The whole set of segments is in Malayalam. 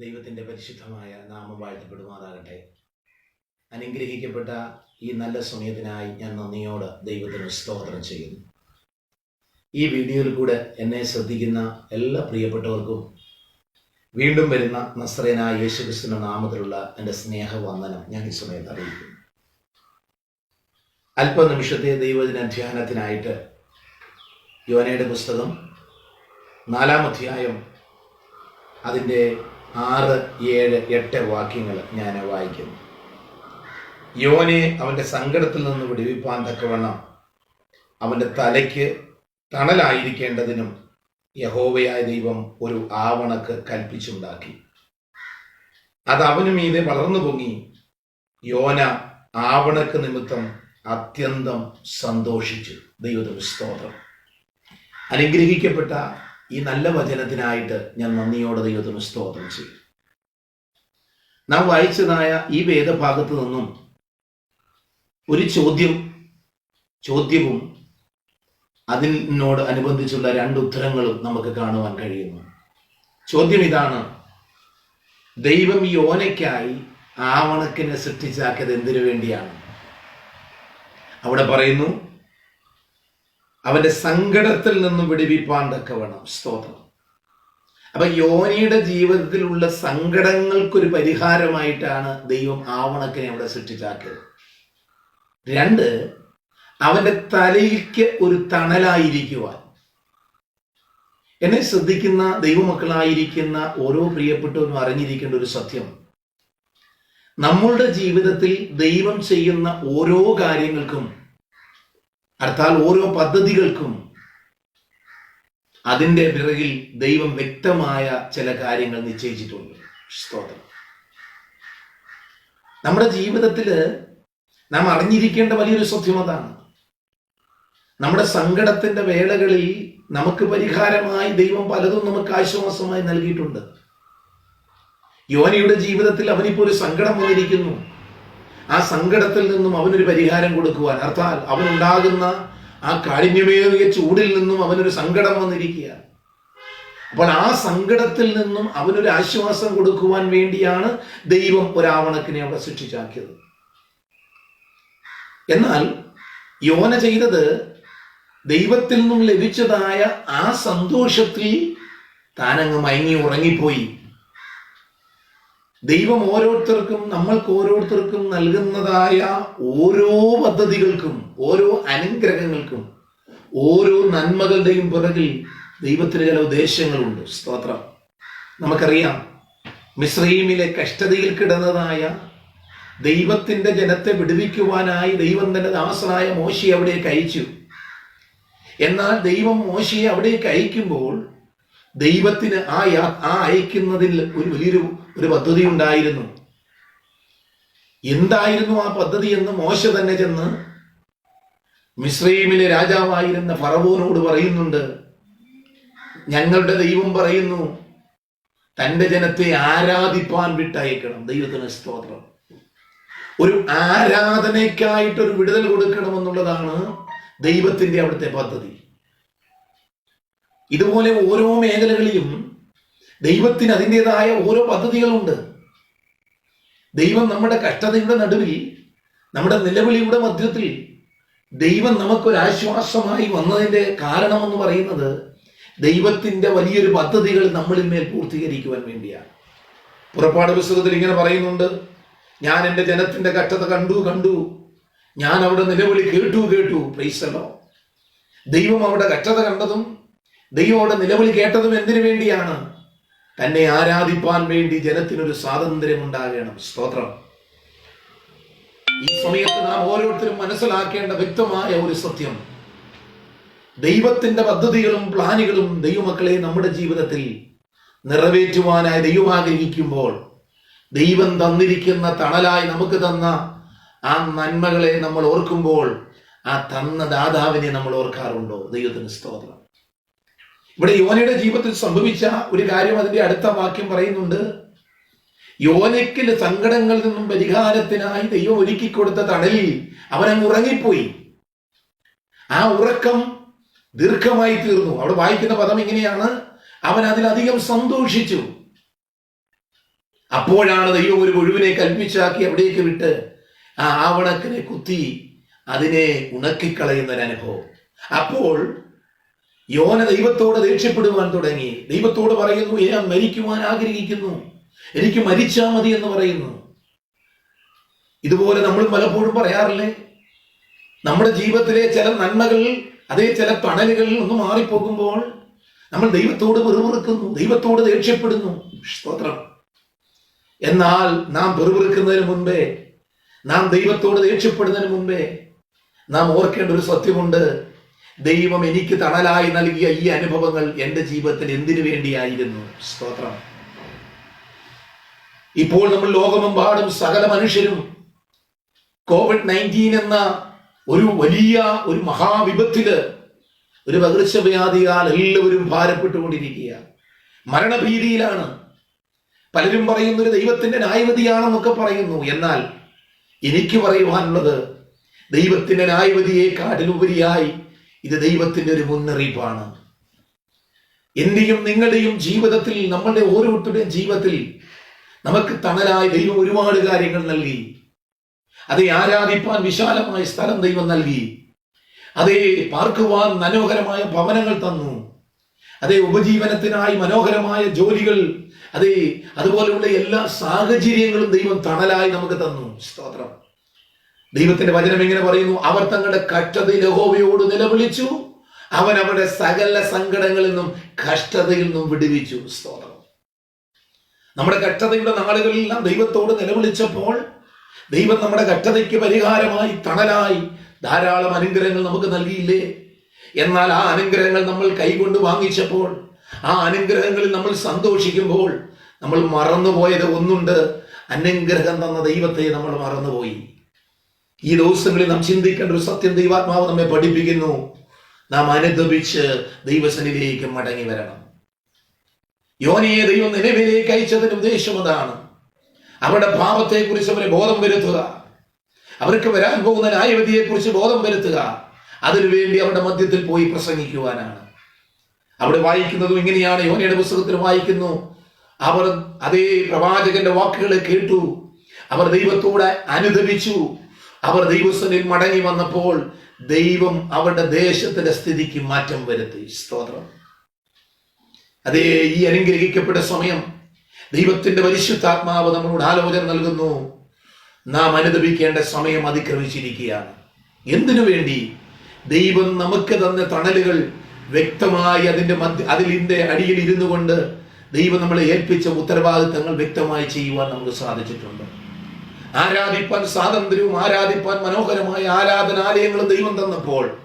ദൈവത്തിന്റെ പരിശുദ്ധമായ നാമം വാഴ്ത്തപ്പെടുമാറാകട്ടെ. അനുഗ്രഹിക്കപ്പെട്ട ഈ നല്ല സമയത്തിനായി ഞാൻ നന്ദിയോട് ദൈവത്തിന് സ്തോത്രം ചെയ്യുന്നു. ഈ വീഡിയോയിൽ കൂടെ എന്നെ ശ്രദ്ധിക്കുന്ന എല്ലാ പ്രിയപ്പെട്ടവർക്കും വീണ്ടും വരുന്ന നസ്രേനായ യേശുക്രിസ്തുവിന്റെ നാമത്തിലുള്ള എന്റെ സ്നേഹവന്ദനം ഞാൻ ഈ സമയത്ത് അറിയിക്കുന്നു. അല്പനിമിഷത്തെ ദൈവദിന ധ്യാനത്തിനായിട്ട് യോനയുടെ പുസ്തകം നാലാം അധ്യായം അതിന്റെ ആറ് ഏഴ് എട്ട് വാക്യങ്ങൾ ഞാൻ വായിക്കുന്നു. യോനെ അവന്റെ സങ്കടത്തിൽ നിന്ന് വിടുവിപ്പാൻ തക്കവണ്ണം അവന്റെ തലയ്ക്ക് തണലായിരിക്കേണ്ടതിനും യഹോവയായ ദൈവം ഒരു ആവണക്ക് കൽപ്പിച്ചുണ്ടാക്കി. അത് അവനു മീതെ വളർന്നു പൊങ്ങി. യോന ആവണക്ക് നിമിത്തം അത്യന്തം സന്തോഷിച്ചു. ദൈവത സ്തോത്രം. അനുഗ്രഹിക്കപ്പെട്ട ഈ നല്ല വചനത്തിനായിട്ട് ഞാൻ നന്ദിയോടെ ദൈവത്തിന് സ്തോത്രം ചെയ്യും. നാം വായിച്ചതായ ഈ വേദഭാഗത്ത് നിന്നും ഒരു ചോദ്യം ചോദ്യവും അതിനോട് അനുബന്ധിച്ചുള്ള രണ്ട് ഉത്തരങ്ങളും നമുക്ക് കാണുവാൻ കഴിയുന്നു. ചോദ്യം ഇതാണ് ദൈവം ഈ ഓനയ്ക്കായി ആവണക്കിനെ സൃഷ്ടിച്ചാക്കിയത് എന്തിനു വേണ്ടിയാണ്? അവിടെ പറയുന്നു അവന്റെ സങ്കടത്തിൽ നിന്നും വിടുവിപ്പാൻ തക്കവണ്ണം സ്തോത്രം. അപ്പൊ യോനിയുടെ ജീവിതത്തിലുള്ള സങ്കടങ്ങൾക്കൊരു പരിഹാരമായിട്ടാണ് ദൈവം ആവണക്കിനെ അവിടെ സൃഷ്ടിച്ചാക്കിയത്. രണ്ട് അവന്റെ തലയ്ക്ക് ഒരു തണലായിരിക്കുവാൻ. എന്നെ ശ്രദ്ധിക്കുന്ന ദൈവമക്കളായിരിക്കുന്ന ഓരോ പ്രിയപ്പെട്ടവരും അറിഞ്ഞിരിക്കേണ്ട ഒരു സത്യം. നമ്മളുടെ ജീവിതത്തിൽ ദൈവം ചെയ്യുന്ന ഓരോ കാര്യങ്ങൾക്കും അർത്ഥാൽ ഓരോ പദ്ധതികൾക്കും അതിന്റെ പിറകിൽ ദൈവം വ്യക്തമായ ചില കാര്യങ്ങൾ നിശ്ചയിച്ചിട്ടുണ്ട്. സ്തോത്രം. നമ്മുടെ ജീവിതത്തിൽ നാം അറിഞ്ഞിരിക്കേണ്ട വലിയൊരു സത്യം അതാണ്. നമ്മുടെ സങ്കടത്തിന്റെ വേളകളിൽ നമുക്ക് പരിഹാരമായി ദൈവം പലതും നമുക്ക് ആശ്വാസമായി നൽകിയിട്ടുണ്ട്. യോനിയുടെ ജീവിതത്തിൽ അവനിപ്പോൾ ഒരു സങ്കടം വന്നിരിക്കുന്നു. ആ സങ്കടത്തിൽ നിന്നും അവനൊരു പരിഹാരം കൊടുക്കുവാൻ. അർത്ഥാൽ അവനുണ്ടാകുന്ന ആ കാഠിന്യമേറിയ ചൂടിൽ നിന്നും അവനൊരു സങ്കടം വന്നിരിക്കുക അപ്പോൾ ആ സങ്കടത്തിൽ നിന്നും അവനൊരു ആശ്വാസം കൊടുക്കുവാൻ വേണ്ടിയാണ് ദൈവം ഒരാവണക്കിനെ അവിടെ സൃഷ്ടിച്ചാക്കിയത്. എന്നാൽ യോന ചെയ്തത് ദൈവത്തിൽ നിന്നും ലഭിച്ചതായ ആ സന്തോഷത്തിൽ താനങ്ങ് മയങ്ങി ഉറങ്ങിപ്പോയി. ദൈവം ഓരോരുത്തർക്കും നമ്മൾക്ക് ഓരോരുത്തർക്കും നൽകുന്നതായ ഓരോ പദ്ധതികൾക്കും ഓരോ അനുഗ്രഹങ്ങൾക്കും ഓരോ നന്മകളുടെയും പുറകിൽ ദൈവത്തിന് ചില ഉദ്ദേശങ്ങളുണ്ട്. സ്തോത്രം. നമുക്കറിയാം മിശ്രീമിലെ കഷ്ടതയിൽ കിടന്നതായ ദൈവത്തിന്റെ ജനത്തെ വിടുവിക്കുവാനായി ദൈവം തന്നെ ദാസനായ മോശയെ അവിടേക്ക് അയച്ചു. എന്നാൽ ദൈവം മോശിയെ അവിടേക്ക് അയക്കുമ്പോൾ ദൈവത്തിന് ആ ആ അയക്കുന്നതിൽ ഒരു വലിയൊരു ഒരു പദ്ധതി ഉണ്ടായിരുന്നു. എന്തായിരുന്നു ആ പദ്ധതി എന്ന് മോശ തന്നെ ചെന്ന് മിശ്രീമിലെ രാജാവായിരുന്ന ഫറവോനോട് പറയുന്നുണ്ട്. ഞങ്ങളുടെ ദൈവം പറയുന്നു തന്റെ ജനത്തെ ആരാധിപ്പാൻ വിട്ടയക്കണം. ദൈവത്തിന് സ്തോത്രം. ഒരു ആരാധനയ്ക്കായിട്ട് ഒരു വിടുതൽ കൊടുക്കണമെന്നുള്ളതാണ് ദൈവത്തിന്റെ അവിടുത്തെ പദ്ധതി. ഇതുപോലെ ഓരോ മേഖലകളിലും ദൈവത്തിന് അതിന്റെതായ ഓരോ പദ്ധതികളുണ്ട്. ദൈവം നമ്മുടെ കഷ്ടതയുടെ നടുവിൽ നമ്മുടെ നിലവിളിയുടെ മധ്യത്തിൽ ദൈവം നമുക്കൊരാശ്വാസമായി വന്നതിന്റെ കാരണമെന്ന് പറയുന്നത് ദൈവത്തിന്റെ വലിയൊരു പദ്ധതികൾ നമ്മളിൽ മേൽ പൂർത്തീകരിക്കുവാൻ വേണ്ടിയാണ്. പുറപ്പാട് പുസ്തകത്തിൽ ഇങ്ങനെ പറയുന്നുണ്ട് ഞാൻ എന്റെ ജനത്തിന്റെ കഷ്ടത കണ്ടു കണ്ടു. ഞാൻ അവിടെ നിലവിളി കേട്ടു കേട്ടു. പ്രൈസലോ ദൈവം അവിടെ കഷ്ടത കണ്ടതും ദൈവം അവിടെ നിലവിളി കേട്ടതും എന്തിനു വേണ്ടിയാണ്? തന്നെ ആരാധിപ്പാൻ വേണ്ടി ജനത്തിനൊരു സ്വാതന്ത്ര്യം ഉണ്ടാകണം സ്തോത്രം. ഈ സമയത്ത് നാം ഓരോരുത്തരും മനസ്സിലാക്കേണ്ട വ്യക്തമായ ഒരു സത്യം. ദൈവത്തിന്റെ പദ്ധതികളും പ്ലാനുകളും ദൈവമക്കളെ നമ്മുടെ ജീവിതത്തിൽ നിറവേറ്റുവാനായി ദൈവം ആഗ്രഹിക്കുമ്പോൾ ദൈവം തന്നിരിക്കുന്ന തണലായി നമുക്ക് തന്ന ആ നന്മകളെ നമ്മൾ ഓർക്കുമ്പോൾ ആ തന്ന ദാതാവിനെ നമ്മൾ ഓർക്കാറുണ്ടോ? ദൈവത്തിന് സ്തോത്രം. ഇവിടെ യോനയുടെ ജീവിതത്തിൽ സംഭവിച്ച ഒരു കാര്യം അതിന്റെ അടുത്ത വാക്യം പറയുന്നുണ്ട്. യോനയ്ക്കിൽ സങ്കടങ്ങളിൽ നിന്നും പരിഹാരത്തിനായി ദൈവം ഒരുക്കി കൊടുത്ത തണലിൽ അവനങ്ങ് ഉറങ്ങിപ്പോയി. ആ ഉറക്കം ദീർഘമായി തീർന്നു. അവിടെ വായിക്കുന്ന പദം ഇങ്ങനെയാണ്. അവൻ അതിലധികം സന്തോഷിച്ചു. അപ്പോഴാണ് ദൈവം ഒരു ഒഴിവിനെ കൽപ്പിച്ചാക്കി അവിടേക്ക് വിട്ട് ആ ആവണക്കിനെ കുത്തി അതിനെ ഉണക്കിക്കളയുന്ന ഒരു അനുഭവം അപ്പോൾ യോന ദൈവത്തോട് ദേഷ്യപ്പെടുവാൻ തുടങ്ങി. ദൈവത്തോട് പറയുന്നു ഞാൻ മരിക്കുവാൻ ആഗ്രഹിക്കുന്നു. എനിക്ക് മരിച്ചാ മതി എന്ന് പറയുന്നു. ഇതുപോലെ നമ്മൾ പലപ്പോഴും പറയാറില്ലേ? നമ്മുടെ ജീവിതത്തിലെ ചില നന്മകൾ അതേ ചില തണലുകൾ ഒന്ന് മാറിപ്പോകുമ്പോൾ നമ്മൾ ദൈവത്തോട് വെറുവിറുക്കുന്നു ദൈവത്തോട് ദേഷ്യപ്പെടുന്നു. സ്തോത്രം. എന്നാൽ നാം വെറുവിറുക്കുന്നതിന് മുൻപേ നാം ദൈവത്തോട് ദേഷ്യപ്പെടുന്നതിന് മുൻപേ നാം ഓർക്കേണ്ട ഒരു സത്യമുണ്ട്. ദൈവം എനിക്ക് തണലായി നൽകിയ ഈ അനുഭവങ്ങൾ എന്റെ ജീവിതത്തിൽ എന്തിനു വേണ്ടിയായിരുന്നു? സ്തോത്രം. ഇപ്പോൾ നമ്മൾ ലോകമെമ്പാടും സകല മനുഷ്യരും കോവിഡ് നയന്റീൻ എന്ന ഒരു വലിയ ഒരു മഹാവിപത്തിൽ ഒരു പകർച്ചവ്യാധിയാൽ എല്ലാവരും ഭാരപ്പെട്ടുകൊണ്ടിരിക്കുക മരണഭീതിയിലാണ്. പലരും പറയുന്ന ഒരു ദൈവത്തിന്റെ ന്യായവതിയാണെന്നൊക്കെ പറയുന്നു. എന്നാൽ എനിക്ക് പറയുവാനുള്ളത് ദൈവത്തിന്റെ ന്യായവതിയെക്കാട്ടിലുപരിയായി ഇത് ദൈവത്തിന്റെ ഒരു മുന്നറിയിപ്പാണ്. എന്റെയും നിങ്ങളുടെയും ജീവിതത്തിൽ നമ്മളുടെ ഓരോരുത്തരുടെയും ജീവിതത്തിൽ നമുക്ക് തണലായി ദൈവം ഒരുപാട് കാര്യങ്ങൾ നൽകി. അതെ ആരാധിപ്പാൻ വിശാലമായ സ്ഥലം ദൈവം നൽകി. അതെ പാർക്കുവാൻ മനോഹരമായ ഭവനങ്ങൾ തന്നു. അതെ ഉപജീവനത്തിനായി മനോഹരമായ ജോലികൾ അതെ അതുപോലെയുള്ള എല്ലാ സാഹചര്യങ്ങളും ദൈവം തണലായി നമുക്ക് തന്നു. സ്തോത്രം. ദൈവത്തിന്റെ വചനം ഇങ്ങനെ പറയുന്നു അവർ തങ്ങളുടെ കഷ്ടതയിൽ യഹോവയോട് നിലവിളിച്ചു. അവൻ അവരുടെ സകല സങ്കടങ്ങളിൽ നിന്നും കഷ്ടതയിൽ നിന്നും വിടുവിച്ചു. സ്തോത്രം. നമ്മുടെ കഷ്ടതയുടെ നാളുകളിലെല്ലാം ദൈവത്തോട് നിലവിളിച്ചപ്പോൾ ദൈവം നമ്മുടെ കഷ്ടതയ്ക്ക് പരിഹാരമായി തണലായി ധാരാളം അനുഗ്രഹങ്ങൾ നമുക്ക് നൽകിയില്ലേ? എന്നാൽ ആ അനുഗ്രഹങ്ങൾ നമ്മൾ കൈകൊണ്ട് വാങ്ങിച്ചപ്പോൾ ആ അനുഗ്രഹങ്ങളിൽ നമ്മൾ സന്തോഷിക്കുമ്പോൾ നമ്മൾ മറന്നുപോയത് ഒന്നുണ്ട്. അനുഗ്രഹം തന്ന ദൈവത്തെ നമ്മൾ മറന്നുപോയി. ഈ ദിവസങ്ങളിൽ നാം ചിന്തിക്കേണ്ട ഒരു സത്യം ദൈവാത്മാവ് നമ്മെ പഠിപ്പിക്കുന്നു. നാം അനുദപിച്ച് ദൈവസനിലേക്ക് മടങ്ങി വരണം. യോനിയെ ദൈവം നിലവിലേക്ക് അയച്ചതിന്റെ ഉദ്ദേശം അതാണ്. അവരുടെ പാപത്തെക്കുറിച്ച് അവരെ ബോധം വരുത്തുക. അവർക്ക് വരാൻ പോകുന്ന ന്യായവതിയെക്കുറിച്ച് ബോധം വരുത്തുക. അതിനുവേണ്ടി അവരുടെ മധ്യത്തിൽ പോയി പ്രസംഗിക്കുവാനാണ്. അവിടെ വായിക്കുന്നതും ഇങ്ങനെയാണ്. യോനയുടെ പുസ്തകത്തിൽ വായിക്കുന്നു. അവർ അതേ പ്രവാചകന്റെ വാക്കുകളെ കേട്ടു. അവർ ദൈവത്തോടെ അനുദപിച്ചു. അവർ ദൈവസ്ഥനിൽ മടങ്ങി വന്നപ്പോൾ ദൈവം അവരുടെ ദേശത്തിന്റെ സ്ഥിതിക്ക് മാറ്റം വരുത്തി. സ്തോത്രം. അതേ ഈ അനുഗ്രഹിക്കപ്പെട്ട സമയം ദൈവത്തിന്റെ പരിശുദ്ധാത്മാവ് നമ്മളോട് ആലോചന നൽകുന്നു. നാം അനുദപിക്കേണ്ട സമയം അതിക്രമിച്ചിരിക്കുകയാണ്. എന്തിനു വേണ്ടി? ദൈവം നമുക്ക് തന്ന തണലുകൾ വ്യക്തമായി അതിന്റെ മധ്യ അതിലിന്റെ അടിയിൽ ഇരുന്നു കൊണ്ട് ദൈവം നമ്മളെ ഏൽപ്പിച്ച ഉത്തരവാദിത്തങ്ങൾ വ്യക്തമായി ചെയ്യുവാൻ നമുക്ക് സാധിച്ചിട്ടുണ്ട്. ആരാധിപ്പാൻ സ്വാതന്ത്ര്യവും ആരാധിപ്പാൻ മനോഹരമായ ആരാധനാലയങ്ങളും ദൈവം തന്നപ്പോൾ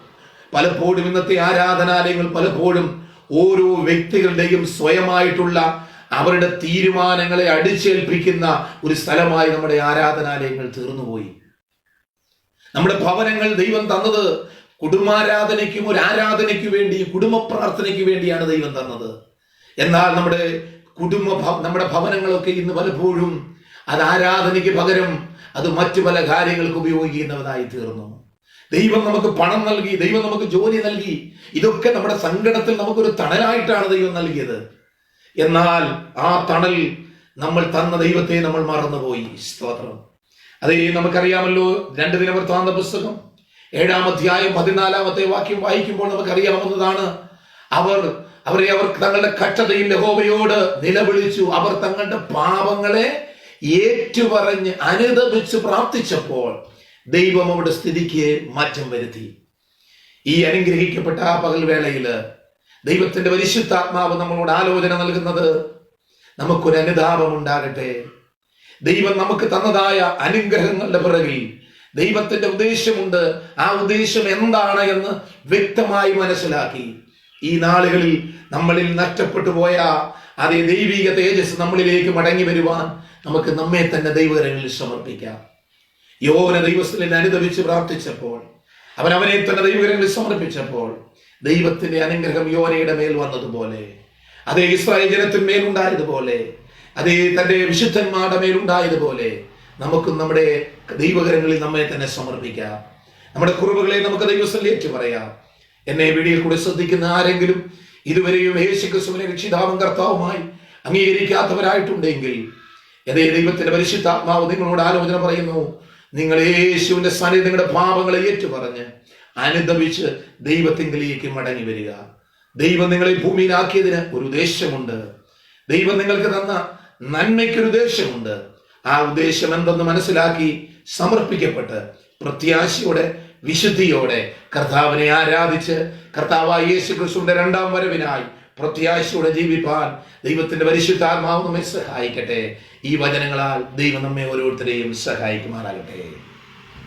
പലപ്പോഴും ഇന്നത്തെ ആരാധനാലയങ്ങൾ പലപ്പോഴും ഓരോ വ്യക്തികളുടെയും സ്വയമായിട്ടുള്ള അവരുടെ തീരുമാനങ്ങളെ അടിച്ചേൽപ്പിക്കുന്ന ഒരു സ്ഥലമായി നമ്മുടെ ആരാധനാലയങ്ങൾ തീർന്നുപോയി. നമ്മുടെ ഭവനങ്ങൾ ദൈവം തന്നത് കുടുംബാരാധനയ്ക്കും ഒരു ആരാധനയ്ക്കു വേണ്ടി കുടുംബ പ്രാർത്ഥനയ്ക്ക് വേണ്ടിയാണ് ദൈവം തന്നത്. എന്നാൽ നമ്മുടെ കുടുംബ നമ്മുടെ ഭവനങ്ങളൊക്കെ ഇന്ന് പലപ്പോഴും അത് ആരാധനയ്ക്ക് പകരം അത് മറ്റു പല കാര്യങ്ങൾക്ക് ഉപയോഗിക്കുന്നവനായി തീർന്നു ദൈവം നമുക്ക് പണം നൽകി ദൈവം നമുക്ക് ജോലി നൽകി. ഇതൊക്കെ നമ്മുടെ സങ്കടത്തിൽ നമുക്കൊരു തണലായിട്ടാണ് ദൈവം നൽകിയത്. എന്നാൽ ആ തണൽ നമ്മൾ തന്ന ദൈവത്തെ നമ്മൾ മറന്നുപോയി. സ്തോത്രം. അതേ നമുക്കറിയാമല്ലോ രണ്ട് ദിനവൃത്താന്ത പുസ്തകം. ഏഴാം അധ്യായം പതിനാലാമത്തെ വാക്യം വായിക്കുമ്പോൾ നമുക്കറിയാവുന്നതാണ് അവർ അവരെ അവർ തങ്ങളുടെ കഷ്ടതയിൽ യഹോവയോട് നിലവിളിച്ചു. അവർ തങ്ങളുടെ പാപങ്ങളെ ഏറ്റുപറഞ്ഞ് അനുദപിച്ച് പ്രാർത്ഥിച്ചപ്പോൾ ദൈവം അവരുടെ സ്ഥിതിക്ക് മാറ്റം വരുത്തി. ഈ അനുഗ്രഹിക്കപ്പെട്ട ആ പകൽവേളയിൽ ദൈവത്തിന്റെ പരിശുദ്ധാത്മാവ് നമ്മളോട് ആലോചന നൽകുന്നത് നമുക്കൊരു അനുതാപം ഉണ്ടാകട്ടെ. ദൈവം നമുക്ക് തന്നതായ അനുഗ്രഹങ്ങളുടെ പിറകിൽ ദൈവത്തിന്റെ ഉദ്ദേശമുണ്ട്. ആ ഉദ്ദേശം എന്താണ് എന്ന് വ്യക്തമായി മനസ്സിലാക്കി. ഈ നാളുകളിൽ നമ്മളിൽ നഷ്ടപ്പെട്ടു പോയ അതേ ദൈവിക തേജസ് നമ്മളിലേക്ക് മടങ്ങി വരുവാൻ നമുക്ക് നമ്മെ തന്നെ ദൈവകരങ്ങളിൽ സമർപ്പിക്കാം. യോന ദൈവസ്ഥലിൽ അനുദവിച്ച് പ്രാർത്ഥിച്ചപ്പോൾ അവൻ അവനെ തന്നെ ദൈവകരങ്ങളിൽ സമർപ്പിച്ചപ്പോൾ ദൈവത്തിന്റെ അനുഗ്രഹം യോനയുടെ മേൽ വന്നതുപോലെ അതേ ഇസ്രായേൽ ജനത്തിന്മേൽ ഉണ്ടായതുപോലെ അതേ തന്റെ വിശുദ്ധന്മാരുടെ മേൽ ഉണ്ടായതുപോലെ നമുക്കും നമ്മുടെ ദൈവകരങ്ങളിൽ നമ്മെ തന്നെ സമർപ്പിക്കാം. നമ്മുടെ കുറവുകളെ നമുക്ക് ദൈവസ്ഥലിൽ ഏറ്റു പറയാം. എന്നെ വീഡിയോയിൽ കൂടെ ശ്രദ്ധിക്കുന്ന ആരെങ്കിലും ഇതുവരെയും യേശു ക്രിസ്തുവിനെ രക്ഷിതാവും കർത്താവുമായി അംഗീകരിക്കാത്തവരായിട്ടുണ്ടെങ്കിൽ അതേ ദൈവത്തിന്റെ പരിശുദ്ധാത്മാവ് നിങ്ങളോട് ആലോചന പറയുന്നു. നിങ്ങൾ യേശുവിന്റെ സന്നിധി നിങ്ങളുടെ പാപങ്ങളെ ഏറ്റുപറഞ്ഞ് അനുദപിച്ച് ദൈവത്തിങ്കിലേക്ക് മടങ്ങി വരിക. ദൈവം നിങ്ങളെ ഭൂമിയിലാക്കിയതിന് ഒരു ഉദ്ദേശമുണ്ട്. ദൈവം നിങ്ങൾക്ക് തന്ന നന്മയ്ക്കൊരു ഉദ്ദേശമുണ്ട്. ആ ഉദ്ദേശം എന്തെന്ന് മനസ്സിലാക്കി സമർപ്പിക്കപ്പെട്ട് പ്രത്യാശയോടെ വിശുദ്ധിയോടെ കർത്താവിനെ ആരാധിച്ച് കർത്താവായ യേശു ക്രിസ്തുവിന്റെ രണ്ടാം വരവിനായി പ്രത്യാശയോടെ ജീവിപ്പാൻ ദൈവത്തിന്റെ പരിശുദ്ധാത്മാവ് നമ്മെ സഹായിക്കട്ടെ. ഈ വചനങ്ങളാൽ ദൈവം നമ്മെ ഓരോരുത്തരെയും സഹായിക്കുമാറാകട്ടെ.